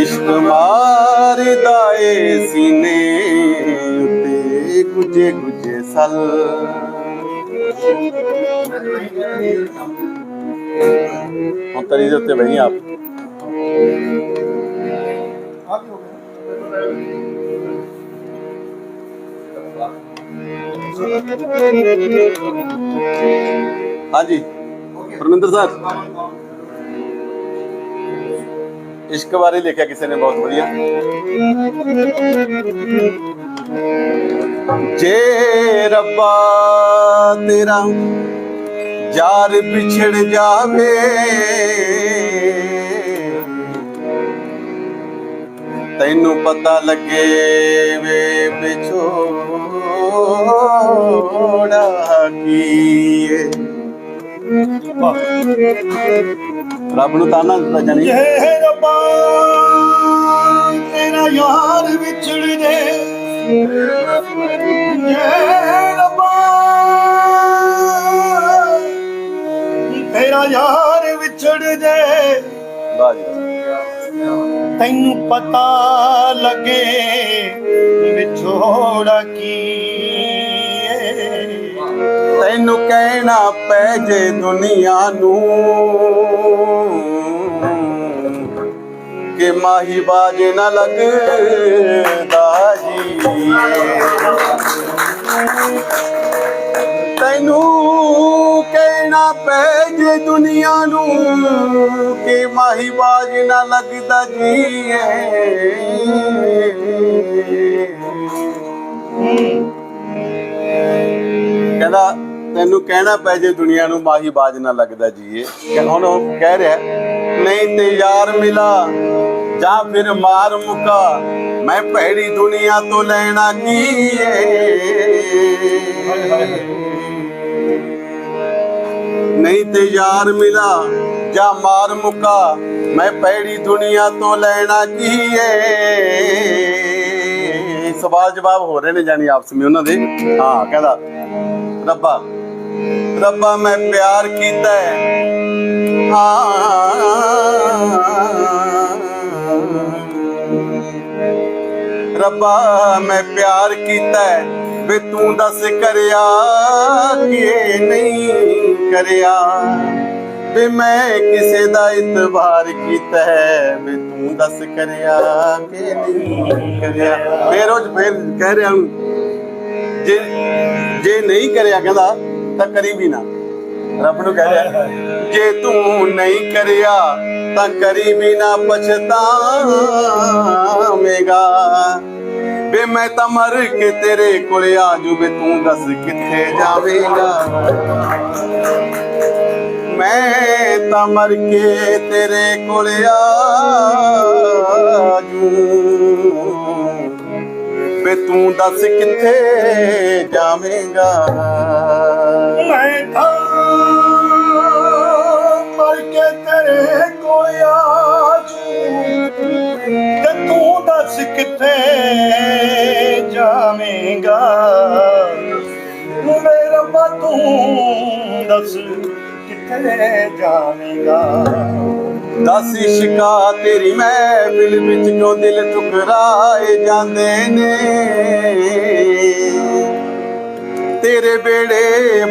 ਇਸ਼ਕ ਮਾਰਦਾ ਏ ਸੀਨੇ ਉੱਤੇ ਗੁਜੇ ਗੁਜੇ ਸਲ। ਹੁਣ ਤਰੀ ਦੇ ਉੱਤੇ ਬਈ ਆਪ। ਹਾਂਜੀ, ਪਰਮਿੰਦਰ ਸਾਹਿਬ। ਇਸ਼ਕ ਬਾਰੇ ਲਿਖਿਆ ਕਿਸੇ ਨੇ, ਬਹੁਤ ਵਧੀਆ। ਜੇ ਰੱਬਾ ਤੇਰਾ ਯਾਰ ਵਿਛੜ ਜਾਵੇ, ਤੈਨੂੰ ਪਤਾ ਲੱਗੇ ਵੇ ਵਿਛੋੜਾ ਕੀ ਏ। ਰੱਬ ਨੂੰ ਤਾਨਾ ਦਿੱਤਾ ਜਾਣੀ। ਜੇ ਰੱਬਾ ਤੇਰਾ ਯਾਰ ਵਿਛੜ ਜੇ। ਰੱਬਾ ਤੇਰਾ ਯਾਰ ਵਿਛੜ ਜੇ। ਤੈਨੂੰ ਪਤਾ ਲੱਗੇ ਵਿਛੋੜਾ ਕੀ। ਤੈਨੂੰ ਕਹਿਣਾ ਪੈ ਜੇ ਦੁਨੀਆ ਨੂੰ। ਕਿ ਮਾਹੀ ਬਾਜ ਨਾ ਲੱਗਦਾ ਜੀ। ਤੈਨੂੰ ਕਹਿਣਾ ਪੈ ਜੇ ਦੁਨੀਆ ਨੂੰ। ਕਿ ਮਾਹੀ ਬਾਜ ਨਾ ਲੱਗਦਾ ਜੀ। ਕਹਿੰਦਾ ਤੈਨੂੰ ਕਹਿਣਾ ਪੈ ਜੇ ਦੁਨੀਆ ਨੂੰ ਮਾਹੀ ਬਾਜ ਨਾ ਲੱਗਦਾ ਜੀਏ। ਕਿ ਹੁਣ ਉਹ ਕਹਿ ਰਿਹਾ, ਨਹੀਂ ਤੇ ਯਾਰ ਮਿਲਾ, ਜਾਂ ਫਿਰ ਮਾਰ ਮੁਕਾ, ਮੈਂ ਭੈੜੀ ਦੁਨੀਆ ਤੋਂ ਲੈਣਾ ਕੀ ਨਹੀਂ ਤੇ ਯਾਰ ਮਿਲਾ, ਜਾਂ ਮਾਰ ਮੁਕਾ, ਮੈਂ ਭੈੜੀ ਦੁਨੀਆ ਤੋਂ ਲੈਣਾ ਕੀ ਏ? ਸਵਾਲ ਜਵਾਬ ਹੋ ਰਹੇ ਨੇ ਜਾਨੀ ਆਪਸ ਵਿੱਚ ਉਹਨਾਂ ਦੇ। ਹਾਂ, ਕਹਿੰਦਾ, ਰੱਬਾ ਰੱਬਾ, ਮੈਂ ਪਿਆਰ ਕੀਤਾ ਹੈ। ਹਾਂ ਰੱਬਾ, ਮੈਂ ਪਿਆਰ ਕੀਤਾ ਹੈ। ਵੇ, ਤੂੰ ਦੱਸ ਕਰਿਆ ਕਿ ਨਹੀਂ ਕਰਿਆ? ਵੇ, ਮੈਂ ਕਿਸੇ ਦਾ ਇਤਬਾਰ ਕੀਤਾ ਹੈ। ਵੇ, ਤੂੰ ਦੱਸ ਕਰਿਆ ਕਿ ਨਹੀਂ ਕਰਿਆ? ਫੇਰ ਉਹ ਫੇਰ ਕਹਿ ਰਿਹਾ ਹੂੰ ਜੇ ਜੇ ਨਹੀਂ ਕਰਿਆ, ਕਹਿੰਦਾ ਤਾਂ ਕਰੀ ਵੀ ਨਾ। ਰੱਬ ਨੂੰ ਕਹਿ ਰਿਹਾ, ਜੇ ਤੂੰ ਨਹੀਂ ਕਰਿਆ, ਤਾਂ ਕਰੀ ਵੀ ਨਾ ਪਛਤਾਵੇਂਗਾ। ਬੇ ਮੈਂ ਤਾਂ ਮਰ ਕੇ ਤੇਰੇ ਕੋਲ ਆ ਜੂ, ਵੇ ਤੂੰ ਦੱਸ ਕਿੱਥੇ ਜਾਵੇਂਗਾ। ਮੈਂ ਤਾਂ ਮਰ ਕੇ ਤੇਰੇ ਕੋਲ ਆ ਜੂ। ਵੇ ਤੂੰ ਦੱਸ ਕਿੱਥੇ ਜਾਵੇਂਗਾ? ਮੈਂ ਤਾਂ ਮਰ ਕੇ ਤੇਰੇ ਕੋਲ ਆਜੂ ਤੇ ਤੂੰ ਦੱਸ ਕਿੱਥੇ ਜਾਵੇਂਗਾ? ਮੇਰੇ ਰੱਬਾ, ਤੂੰ ਦੱਸ ਕਿੱਥੇ ਜਾਵੇਂਗਾ? ਦਸ ਇਸ਼ਕਾ ਤੇਰੀ ਮਹਿਫਿਲ ਵਿੱਚ ਕਿਉਂ ਦਿਲ ਟੁਕਰਾਏ ਜਾਂਦੇ ਨੇ? ਤੇਰੇ ਬੇੜੇ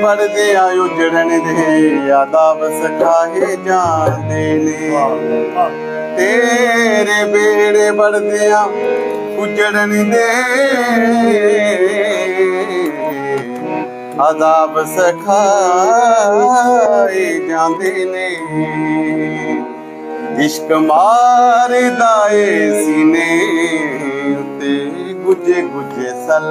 ਵੜਦੇ ਆ ਉਜੜਨ ਦੇ, ਆਦਾਬ ਸਖਾਏ ਜਾਂਦੇ ਨੇ। ਤੇਰੇ ਬੇੜੇ ਵੜਦੇ ਆ ਉਜੜਨ ਦੇ, ਆਦਾਬ ਸਖਾਏ ਜਾਂਦੇ ਨੇ। ਇਸ਼ਕ ਮਾਰਦਾ ਏ ਸੀਨੇ ਉੱਤੇ ਗੁੱਜੇ ਗੁੱਜੇ ਸਲ।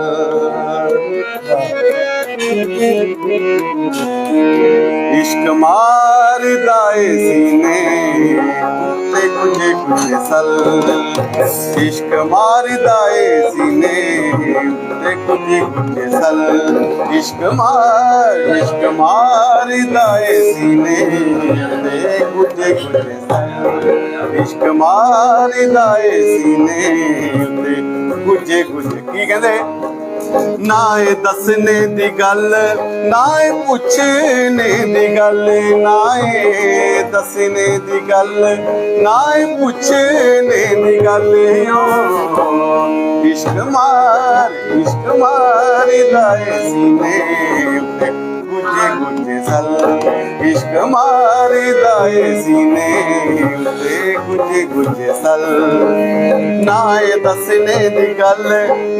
ਇਸ਼ਕ ਮਾਰਦਾ ਏ ਸੀਨੇ ਉੱਤੇ ਗੁੱਜੇ ਗੁੱਜੇ ਸਲ। ਇਸ਼ਕ ਮਾਰਦਾ ਏ ਸੀਨੇ ਉੱਤੇ ਗੁੱਜੇ ਗੁੱਜੇ ਸਲ। ਇਸ਼ਕ ਮਾਰ, ਇਸ਼ਕ ਮਾਰਦਾ ਏ ਸੀਨੇ ਉੱਤੇ ਗੁੱਜੇ ਗੁੱਜੇ ਸਲ। ਇਸ਼ਕ ਮਾਰਦਾ ਏ ਸੀਨੇ ਉੱਤੇ ਗੁੱਜੇ ਗੁੱਜੇ ਕੀ ਕਹਿੰਦੇ? ਨਾ ਇਹ ਦੱਸਣੇ ਦੀ ਗੱਲ, ਨਾ ਇਹ ਪੁੱਛਣੇ ਦੀ ਗੱਲ, ਨਾ ਇਹ ਦੱਸਣੇ ਦੀ ਗੱਲ, ਨਾ ਇਹ ਪੁੱਛਣੇ ਦੀ ਗੱਲ, ਓ। ਇਸ਼ਕ ਮਾਰ ਇਸ਼ਕ ਮਾਰ ਦਾਏ ਸੀਨੇ ਉੱਤੇ ਗੁੱਜੇ ਗੁੱਜੇ ਸਲ। ਇਸ਼ਕ ਮਾਰ ਦਾਏ ਸੀਨੇ ਉੱਤੇ ਗੁੱਜੇ ਗੁੱਜੇ ਸਲ। ਨਾ ਇਹ ਦੱਸਣੇ ਦੀ ਗੱਲ,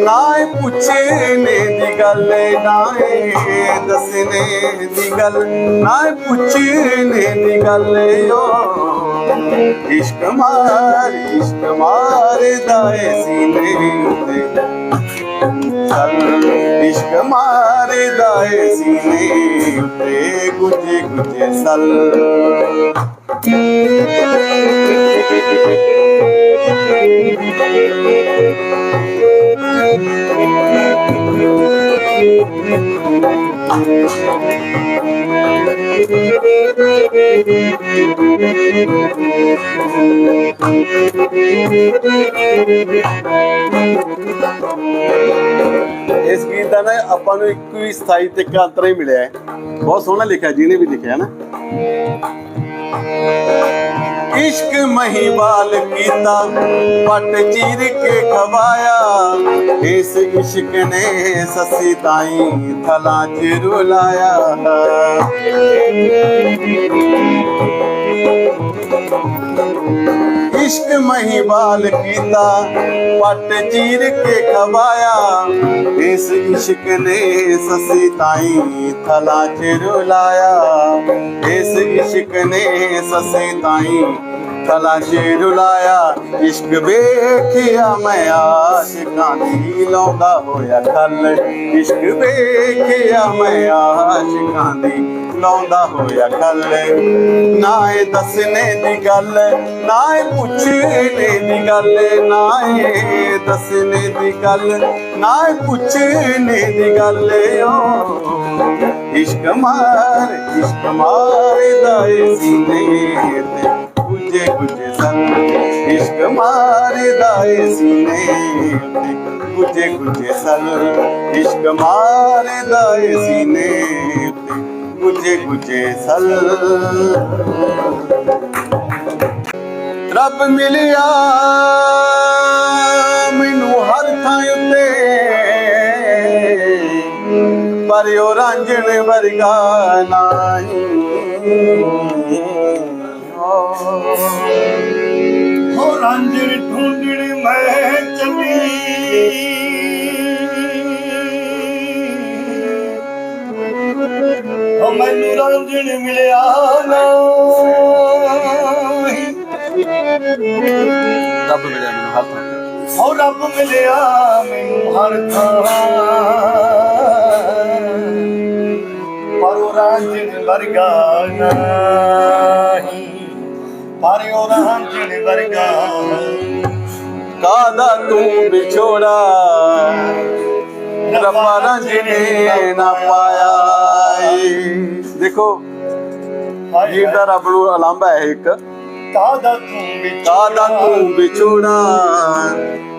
ਨਾ ਇਹ ਪੁੱਛਣੇ ਦੀ ਗੱਲ, ਨਾ ਇਹ ਦੱਸਣੇ ਦੀ ਗੱਲ, ਨਾ ਇਹ ਪੁੱਛਣੇ ਦੀ ਗੱਲ ਓ। ਇਸ਼ਕ ਮਾਰ ਇਸ਼ਕ ਮਾਰ ਦਾਏ ਸੀਨੇ ਉੱਤੇ ਸਲ। ਇਸ਼ਕ ਮਾਰਦਾ ਏ ਸੀਨੇ ਉੱਤੇ ਗੁੱਜੇ ਗੁੱਜੇ ਸਲ ਇਸ ਗੀਤ ਦਾ ਨਾ ਆਪਾਂ ਨੂੰ ਇੱਕ ਹੀ ਸਥਾਈ ਤੇ ਇੱਕ ਹੀ ਮਿਲਿਆ ਹੈ। ਬਹੁਤ ਸੋਹਣਾ ਲਿਖਿਆ ਜਿਹਨੇ ਵੀ ਲਿਖਿਆ ਨਾ। ਇਸ਼ਕ ਮਹੀਵਾਲ ਕੀਤਾ, ਪੱਟ ਚੀਰ ਕੇ ਖਵਾਇਆ। ਇਸ ਇਸ਼ਕ ਨੇ ਸੱਸੀ ਤਾਈ ਥਲਾਂ ਚ ਰੁਲਾਇਆ। ਇਸ਼ਕ ਮਹੀਵਾਲ ਕੀਤਾ, ਪੱਟ ਚੀਰ ਕੇ ਖਵਾਇਆ। ਇਸ ਇਸ਼ਕ ਨੇ ਸੱਸੀ ਤਾਈ ਥਲਾ ਚ ਰੁਲਾਇਆ ਇਸ ਇਸ਼ਕ ਨੇ ਸੱਸੀ ਤਾਈ ਥਲਾ ਚ ਰੁਲਾਇਆ ਇਸ਼ਕ ਵੇਖਿਆ ਮੈਂ ਆਸ਼ਿਕਾਂ ਦੀ, ਲਾਉਂਦਾ ਹੋਇਆ ਖੱਲ। ਇਸ਼ਕ ਵੇਖਿਆ ਮੈਂ ਆਸ਼ਿਕਾਂ ਦੀ ਲਾਉਂਦਾ ਹੋਇਆ ਖੱਲ ਨਾ ਇਹ ਦੱਸਣੇ ਦੀ ਗੱਲ ਨਾ ਇਹ ਪੁੱਛਣੇ ਦੀ ਗੱਲ ਨਾ ਇਹ ਦੱਸਣੇ ਦੀ ਗੱਲ ਨਾ ਇਹ ਪੁੱਛਣੇ ਦੀ ਗੱਲ। ਓ ਇਸ਼ਕ ਮਾਰ ਇਸ਼ਕ ਮਾਰ ਦਾਏ ਸੀਨੇ ਤੇ ਗੁੱਜੇ ਗੁੱਜੇ ਸਨ ਇਸ਼ਕ ਮਾਰ ਦਾਏ ਸੀਨੇ ਤੇ ਗੁੱਜੇ ਗੁੱਜੇ ਸਨ ਇਸ਼ਕ ਮਾਰ ਦਾਏ ਸੀਨੇ ਗੁੱਜੇ ਗੁੱਜੇ ਸਲ। ਰੱਬ ਮਿਲਿਆ ਮੈਨੂੰ ਹਰ ਥਾਂ ਉੱਤੇ। ਪਰ ਉਹ ਰਾਂਝਣ ਵਰਗਾ ਨਹੀਂ ਹੋ ਰਾਂਝਣ ਢੂੰਡਣ ਮੈਂ ਚੱਲੀ। ਰਾਂਝਣ ਮਿਲਿਆ ਨਾ ਰੱਬ ਮਿਲਿਆ ਮੈਨੂੰ ਹਰ ਥਾਂ ਹੋ ਰੱਬ ਮਿਲਿਆ ਮੈਨੂੰ ਹਰ ਥਾਂ। ਪਰ ਉਹ ਰਾਂਝਣ ਵਰਗਾ ਨਹੀਂ। ਪਰ ਉਹ ਰਾਂਝਣ ਵਰਗਾ ਕਾਦਾ ਤੂੰ ਵਿਛੋੜਾ? ਰੱਬਾ ਰਾਂਝਣੇ ਨਾ ਪਾਇਆ। ਦੇਖੋ ਗੀਤ ਦਾ ਰੱਬ ਨੂੰ ਅਲੰਭਾ ਹੈ ਇੱਕ। ਕਾਦਾ ਤੂੰ ਵਿਛੋੜਾ?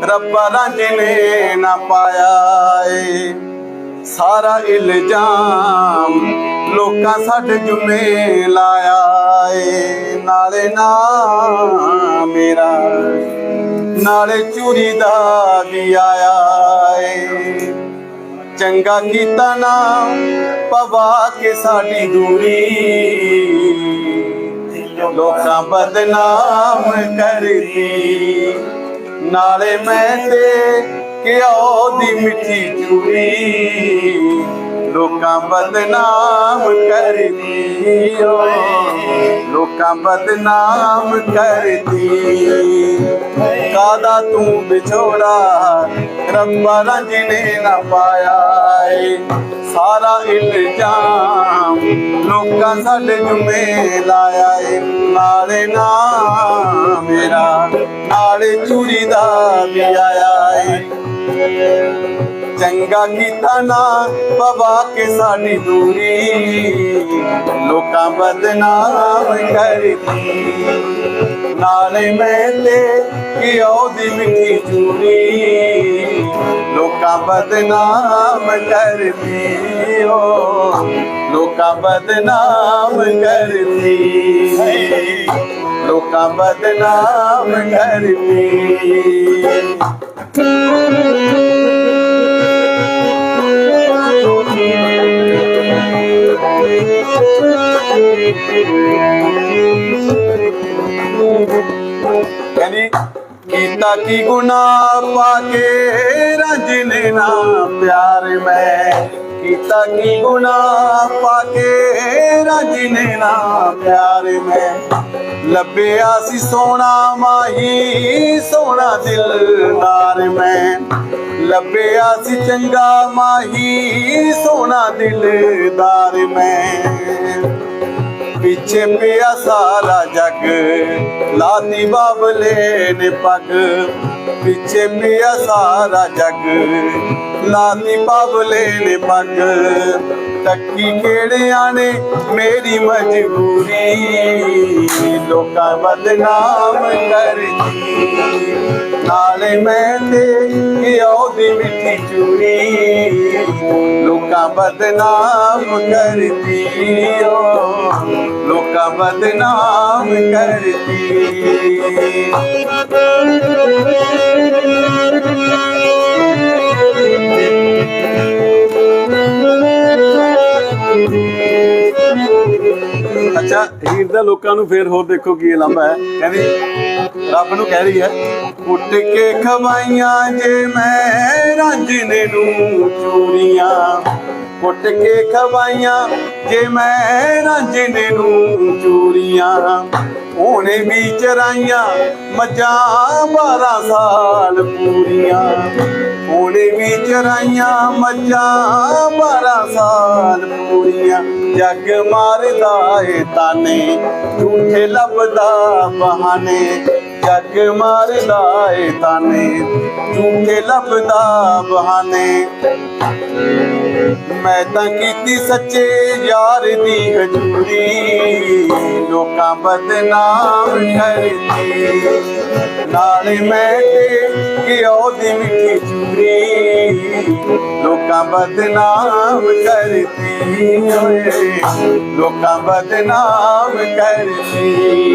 ਰੱਬਾ ਰਾਂਝਣੇ ਨਾ ਪਾਇਆ ਏ। ਸਾਰਾ ਇਲਜ਼ਾਮ ਲੋਕਾਂ ਸਾਡੇ ਜੁਮੇ ਲਾਇਆ ਏ। ਨਾਲੇ ਨਾ ਮੇਰਾ ਨਾਲੇ ਚੂਰੀ ਦਾ ਵੀ ਆਇਆ ਏ। ਚੰਗਾ ਕੀਤਾ ਨਾ ਪਵਾ ਕੇ ਸਾਡੀ ਦੂਰੀ। ਲੋਕਾਂ ਬਦਨਾਮ ਕਰਦੀ। ਨਾਲੇ ਮੈਂ ਤੇ ਕਿਉ ਦੀ ਮਿੱਠੀ ਚੂਰੀ। ਲੋਕਾਂ ਬਦਨਾਮ ਕਰਦੀ ਓ ਲੋਕਾਂ ਬਦਨਾਮ ਕਰਦੀ ਕਾਦਾ ਤੂੰ ਵਿਛੋੜਾ? ਰੱਬਾ ਰੰਜਨੇ ਨਾ ਪਾਇਆ ਏ। ਸਾਰਾ ਇਲਜ਼ਾਮ ਲੋਕਾਂ ਸਾਡੇ ਜੁਮੇ ਲਾਇਆ ਏ। ਨਾਲੇ ਨਾ ਮੇਰਾ, ਨਾਲੇ ਚੂਰੀ ਦਾ ਵੀ ਚੰਗਾ ਕੀਤਾ ਨਾ ਪਵਾ ਕੇ ਸਾਡੀ ਦੂਰੀ। ਲੋਕਾਂ ਬਦਨਾਮ ਕਰਦੀ। ਨਾਲੇ ਮੈਂ ਤੇ ਕਿਉ ਦੀ ਮਿੱਠੀ ਚੂਰੀ। ਲੋਕਾਂ ਲੋਕਾਂ ਬਦਨਾਮ ਕਰਦੀ ਓ। ਲੋਕਾਂ ਬਦਨਾਮ ਕਰਦੀ। ਲੋਕਾਂ ਬਦਨਾਮ ਕਰਦੀ। ਕਹਿੰਦੀ ਕੀਤਾ ਕੀ ਗੁਨਾਹ ਪਾ ਕੇ ਰੰਜਨੇ ਨਾ ਪਿਆਰ ਮੈਂ। ਕੀਤਾ ਕੀ ਗੁਨਾਹ ਪਾ ਕੇ ਰੰਜਨੇ ਲੈਣਾ ਪਿਆਰ ਮੈਂ। ਲੱਭਿਆ ਸੀ ਸੋਨਾ ਮਾਹੀ ਸੋਨਾ ਦਿਲਦਾਰ ਮੈਂ। ਲੱਭਿਆ ਸੀ ਚੰਗਾ ਮਾਹੀ ਸੋਨਾ ਦਿਲਦਾਰ ਮੈਂ। ਪਿੱਛੇ ਪਿਆ ਸਾਰਾ ਜੱਗ, ਲਾਤੀ ਬਾਬਲੇ ਨੇ ਪੱਗ। ਪਿੱਛੇ ਪਿਆ ਸਾਰਾ ਜੱਗ, ਲਾਤੀ ਬਾਬਲੇ ਨੇ ਪੱਗ। ਤੱਕੀ ਕਿਹੜਿਆਂ ਨੇ? ਮੇਰੀ ਮਜਬੂਰੀ। ਲੋਕਾਂ ਬਦਨਾਮ ਕਰਦੀ ਨਾਲੇ ਮੈਂ ਤੇ ਘਿਓ ਦੀ ਮਿੱਠੀ ਚੂਰੀ। ਲੋਕਾਂ ਬਦਨਾਮ ਕਰਦੀ ਓ ਲੋਕਾਂ ਬਦਨਾਮ ਕਰਦੀ ਅੱਛਾ, ਹੀਰ ਦਾ ਲੋਕਾਂ ਨੂੰ ਫੇਰ ਹੋਰ ਦੇਖੋ ਕੀ ਲੰਬਾ ਹੈ। ਕਹਿੰਦੀ, ਰੱਬ ਨੂੰ ਕਹਿ ਰਹੀ ਹੈ ਉੱਟ ਕੇ ਖਵਾਈਆਂ ਜੇ ਮੈਂ ਰਾਂਝਣੇ ਨੂੰ ਚੂਰੀਆਂ। ਉੱਟ ਕੇ ਖਵਾਈਆਂ ਜੇ ਮੈਂ ਰਾਂਝਣੇ ਨੂੰ ਚੂਰੀਆਂ। ਉਹਨੇ ਵੀ ਚਰਾਈਆਂ, ਮੱਝਾਂ 12 ਸਾਲ ਪੂਰੀਆਂ। ਉਹਨੇ ਵੀ ਚਰਾਈਆਂ, ਮੱਝਾਂ 12 ਸਾਲ ਪੂਰੀਆਂ। ਜੱਗ ਮਾਰਦਾ ਏ ਤਾਨੇ, ਝੂਠੇ ਲੱਭਦਾ ਬਹਾਨੇ। ਜੱਗ ਮਾਰਦਾ ਏ ਤਾਨੇ, ਝੂਠੇ ਲੱਭਦਾ ਬਹਾਨੇ। ਮੈਂ ਤਾਂ ਕੀਤੀ ਸੱਚੇ ਯਾਰ ਦੀ ਹਜ਼ੂਰੀ ਲੋਕਾਂ ਬਦਨਾਮ ਕਰਦੀ ਨਾਲੇ ਮੈਂ ਤੇ ਘਿਓ ਦੀ ਮਿੱਠੀ ਚੂਰੀ, ਲੋਕਾਂ ਬਦਨਾਮ ਕਰਦੀ ਓਏ ਲੋਕਾਂ ਬਦਨਾਮ ਕਰਦੀ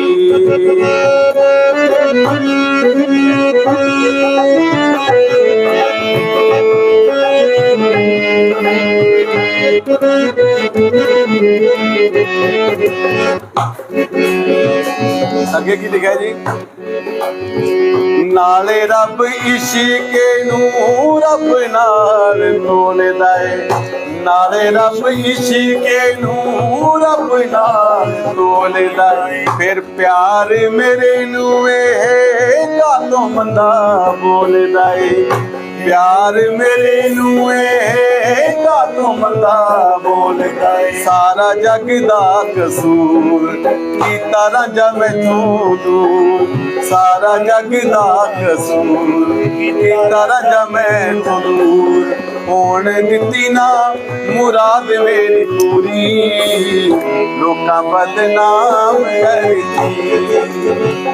ਅੱਗੇ ਕੀ ਲਿਖਿਆ ਜੀ? ਨਾਲੇ ਰੱਬ ਇਸ਼ਕੇ ਨੂੰ ਰੱਬ ਨਾਲ ਤੋਲਦਾ ਏ। ਨਾਲੇ ਰੱਬ ਇਸ਼ਕੇ ਨੂੰ ਰੱਬ ਨਾਲ ਤੋਲਦਾ ਫਿਰ ਪਿਆਰ ਮੇਰੇ ਨੂੰ ਇਹ ਕਾਤੋਂ ਮੰਦਾ ਬੋਲਦਾ ਏ। ਪਿਆਰ ਮੇਰੇ ਨੂੰ ਇਹ ਕਾਤੋਂ ਮੰਦਾ ਬੋਲਦਾ ਏ। ਸਾਰਾ ਜੱਗ ਦਾ ਕਸੂਰ ਕੀਤਾ ਰਾਂਝਾ ਮੈਥੋਂ ਦੂਰ। ਸਾਰਾ ਜੱਗ ਦਾ ਕਸੂਰ ਕੀਤਾ ਰਾਂਝਾ ਮੈਥੋਂ ਦੂਰ। ਹੋਣ ਦਿੱਤੀ ਨਾ ਮੁਰਾਦ ਮੇਰੀ ਪੂਰੀ। ਲੋਕਾਂ ਬਦਨਾਮ ਕਰਦੀ।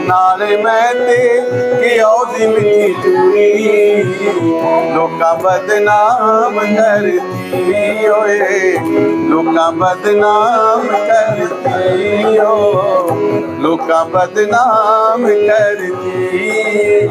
ਨਾਲੇ ਮੈਂ ਤੇ ਘਿਓ ਦੀ ਮਿੱਠੀ ਚੂਰੀ ਲੋਕਾਂ ਬਦਨਾਮ ਕਰਦੀ ਓਏ। ਲੋਕਾਂ ਬਦਨਾਮ ਕਰਦੀ ਓ। ਲੋਕਾਂ ਬਦਨਾਮ ਕਰਦੀ।